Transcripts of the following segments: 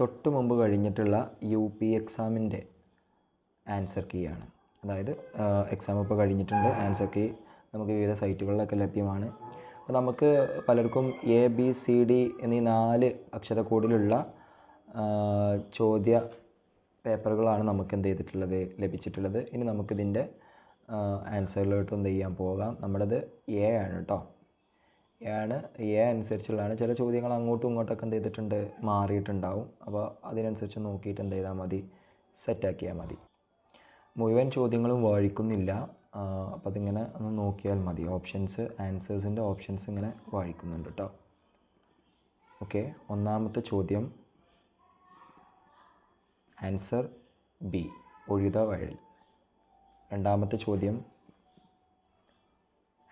തൊട്ട് മുമ്പ് കഴിഞ്ഞിട്ടുള്ള യു പി എക്സാമിന്റെ ആൻസർ കീ ആണ്. അതായത് എക്സാം ഇപ്പോൾ കഴിഞ്ഞിട്ടുണ്ട്. ആൻസർ കീ നമുക്ക് വിവിധ സൈറ്റുകളിലൊക്കെ ലഭ്യമാണ്. അപ്പോൾ നമുക്ക് പലർക്കും എ ബി സി ഡി എന്നീ നാല് അക്ഷരക്കോഡിലുള്ള ആ, ചോദ്യ പേപ്പറുകളാണ് നമുക്ക് എന്ത് ചെയ്തിട്ടുള്ളത് ലഭിച്ചിട്ടുള്ളത്. ഇനി നമുക്കിതിന്റെ ആൻസറിലോട്ട് എന്ത് ചെയ്യാൻ പോകാം? നമ്മുടേത് എ ആണ് കേട്ടോ ആണ് എ അനുസരിച്ചുള്ളതാണ്. ചില ചോദ്യങ്ങൾ അങ്ങോട്ടും ഇങ്ങോട്ടൊക്കെ എന്ത് ചെയ്തിട്ടുണ്ട് മാറിയിട്ടുണ്ടാവും. അപ്പോൾ അതിനനുസരിച്ച് നോക്കിയിട്ട് എന്ത് ചെയ്താൽ മതി സെറ്റാക്കിയാൽ മതി. മുഴുവൻ ചോദ്യങ്ങളും വാഴിക്കുന്നില്ല. അപ്പോൾ അതിങ്ങനെ ഒന്ന് നോക്കിയാൽ മതി. ഓപ്ഷൻസ് ആൻസേഴ്സിന്റെ ഓപ്ഷൻസ് ഇങ്ങനെ വാഴിക്കുന്നുണ്ട് കേട്ടോ ഓക്കെ ഒന്നാമത്തെ ചോദ്യം. ആൻസർ ബി ഒഴുത വഴൽ രണ്ടാമത്തെ ചോദ്യം.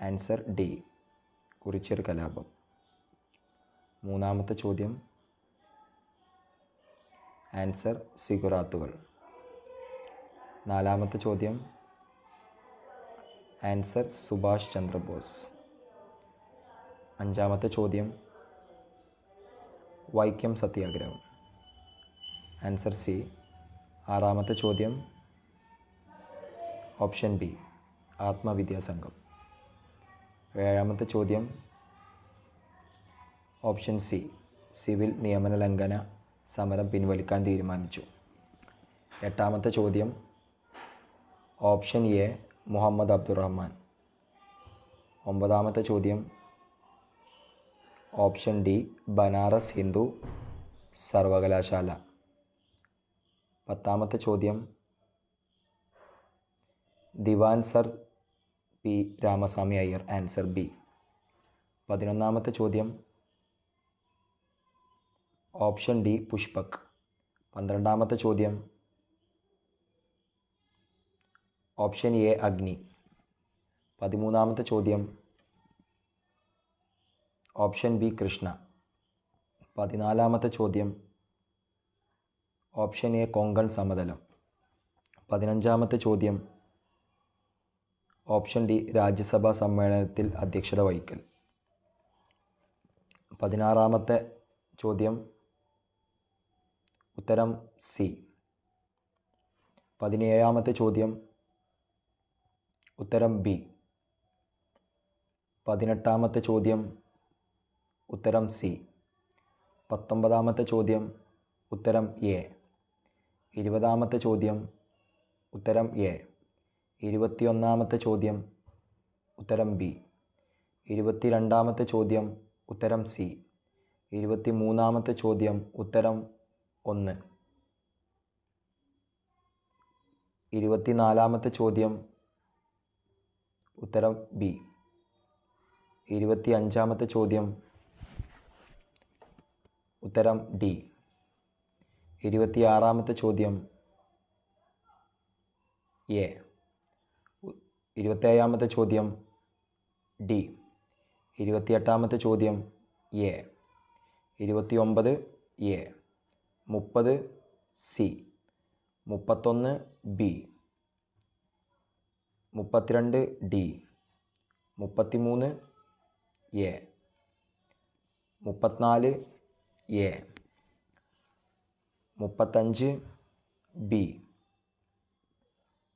ആൻസർ ഡി കുറിച്യർ കലാപം മൂന്നാമത്തെ ചോദ്യം. ആൻസർ സിഗുറാത്തുകൾ. നാലാമത്തെ ചോദ്യം. ആൻസർ സുഭാഷ് ചന്ദ്രബോസ്. അഞ്ചാമത്തെ ചോദ്യം. വൈക്കം സത്യാഗ്രഹം. Answer C. ആറാമത്തെ ചോദ്യം. Option B. ആത്മവിദ്യാസംഘം. ഏഴാമത്തെ ചോദ്യം. ഓപ്ഷൻ സി സിവിൽ നിയമന ലംഘന സമരം പിൻവലിക്കാൻ തീരുമാനിച്ചു. എട്ടാമത്തെ ചോദ്യം ഓപ്ഷൻ എ മുഹമ്മദ് അബ്ദുറഹ്മാൻ. ഒമ്പതാമത്തെ ചോദ്യം ഓപ്ഷൻ ഡി ബനാറസ് ഹിന്ദു സർവകലാശാല. പത്താമത്തെ ചോദ്യം Diwan sir P Ramaswamy Iyer answer B. പതിനൊന്നാമത്തെ ചോദ്യം. Option D Pushpak. പന്ത്രണ്ടാമത്തെ ചോദ്യം. Option A Agni. പതിമൂന്നാമത്തെ ചോദ്യം. Option B Krishna. പതിനാലാമത്തെ ചോദ്യം. ഓപ്ഷൻ എ കൊങ്കൺ സമതലം. പതിനഞ്ചാമത്തെ ചോദ്യം. ഓപ്ഷൻ ഡി രാജ്യസഭാ സമ്മേളനത്തിൽ അധ്യക്ഷത വഹിക്കൽ. പതിനാറാമത്തെ ചോദ്യം ഉത്തരം സി. പതിനേഴാമത്തെ ചോദ്യം ഉത്തരം ബി. പതിനെട്ടാമത്തെ ചോദ്യം ഉത്തരം സി. പത്തൊമ്പതാമത്തെ ചോദ്യം ഉത്തരം എ. ഇരുപതാമത്തെ ചോദ്യം ഉത്തരം എ. ഇരുപത്തിയൊന്നാമത്തെ ചോദ്യം ഉത്തരം ബി. ഇരുപത്തിരണ്ടാമത്തെ ചോദ്യം ഉത്തരം സി. ഇരുപത്തി മൂന്നാമത്തെ ചോദ്യം ഉത്തരം ഒന്ന്. ഇരുപത്തിനാലാമത്തെ ചോദ്യം ഉത്തരം ബി. ഇരുപത്തി അഞ്ചാമത്തെ ചോദ്യം ഉത്തരം ഡി. ഇരുപത്തിയാറാമത്തെ ചോദ്യം എ. ഇരുപത്തേഴാമത്തെ ചോദ്യം ഡി. ഇരുപത്തിയെട്ടാമത്തെ ചോദ്യം എ. ഇരുപത്തി ഒമ്പത് എ. മുപ്പത് സി. മുപ്പത്തൊന്ന് ബി. മുപ്പത്തിരണ്ട് ഡി. മുപ്പത്തിമൂന്ന് എ. മുപ്പത്തിനാല് എ. മുപ്പത്തഞ്ച് ബി.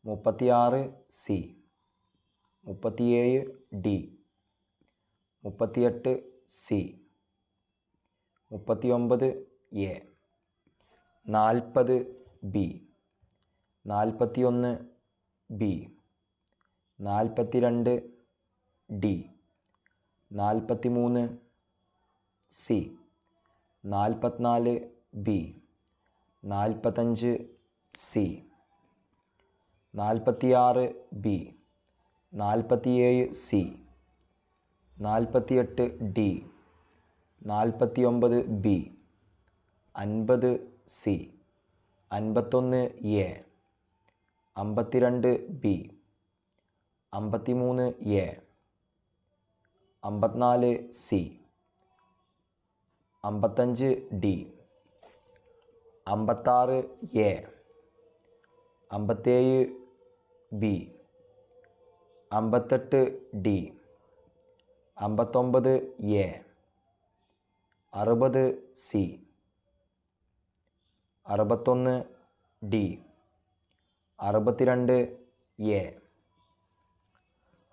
മുപ്പത്തിയാറ് സി. മുപ്പത്തിയേഴ് ഡി. മുപ്പത്തിയെട്ട് സി. മുപ്പത്തിയൊമ്പത് എ. നാൽപ്പത് ബി. നാൽപ്പത്തിയൊന്ന് ബി. നാൽപ്പത്തിരണ്ട് ഡി. നാൽപ്പത്തിമൂന്ന് സി. നാൽപ്പത്തിനാല് ബി. നാൽപ്പത്തഞ്ച് സി. നാൽപ്പത്തിയാറ് ബി. നാൽപ്പത്തിയേഴ് സി നാൽപ്പത്തിയെട്ട് ഡി നാൽപ്പത്തിയൊമ്പത് ബി അൻപത് സി അൻപത്തൊന്ന് എ അമ്പത്തിരണ്ട് ബി അമ്പത്തിമൂന്ന് എ അമ്പത്തിനാല് സി അമ്പത്തഞ്ച് ഡി അമ്പത്താറ് എ അമ്പത്തേഴ് ബി. അമ്പത്തെട്ട് ഡി അമ്പത്തൊമ്പത് എ അറുപത് സി അറുപത്തൊന്ന് ഡി അറുപത്തിരണ്ട് എ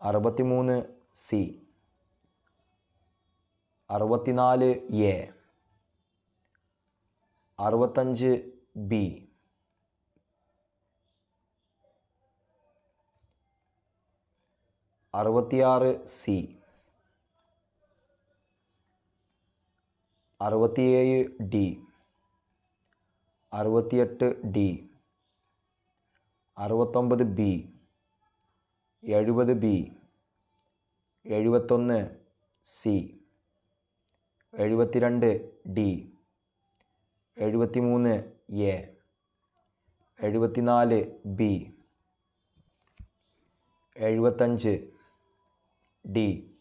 അറുപത്തിമൂന്ന് സി അറുപത്തിനാല് എ അറുപത്തഞ്ച് ബി. അറുപത്തിയാറ് സി. അറുപത്തിയേഴ് ഡി. അറുപത്തിയെട്ട് ഡി. അറുപത്തൊമ്പത് ബി. എഴുപത് ബി. എഴുപത്തൊന്ന് സി. എഴുപത്തിരണ്ട് ഡി. എഴുപത്തിമൂന്ന് എ. എഴുപത്തിനാല് ബി. എഴുപത്തഞ്ച് ഡി.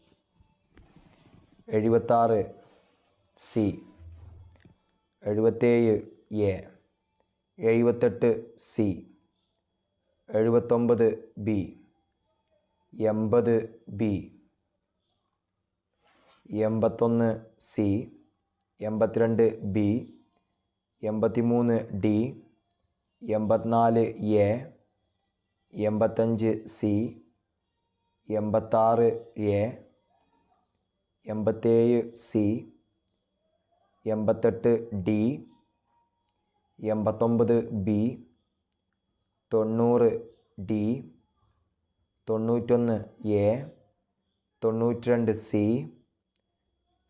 എഴുപത്താറ് സി. എഴുപത്തേഴ് എ. എഴുപത്തെട്ട് സി. എഴുപത്തൊമ്പത് ബി. എൺപത് ബി. എൺപത്തൊന്ന് സി. എൺപത്തിരണ്ട് ബി. എൺപത്തിമൂന്ന് ഡി. എൺപത്തിനാല് എ. എൺപത്തഞ്ച് സി. എൺപത്താറ് എ എൺപത്തേഴ് സി എൺപത്തെട്ട് ഡി എൺപത്തൊമ്പത് ബി തൊണ്ണൂറ് ഡി തൊണ്ണൂറ്റൊന്ന് എ തൊണ്ണൂറ്റിരണ്ട് സി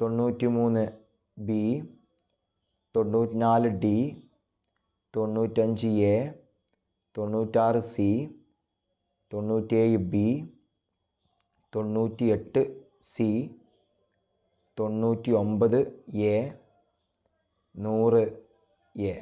തൊണ്ണൂറ്റി മൂന്ന് ബി തൊണ്ണൂറ്റിനാല് ഡി തൊണ്ണൂറ്റഞ്ച് എ തൊണ്ണൂറ്റാറ് സി തൊണ്ണൂറ്റേഴ് ബി തൊണ്ണൂറ്റി എട്ട് സി തൊണ്ണൂറ്റി ഒമ്പത് എ നൂറ് എ.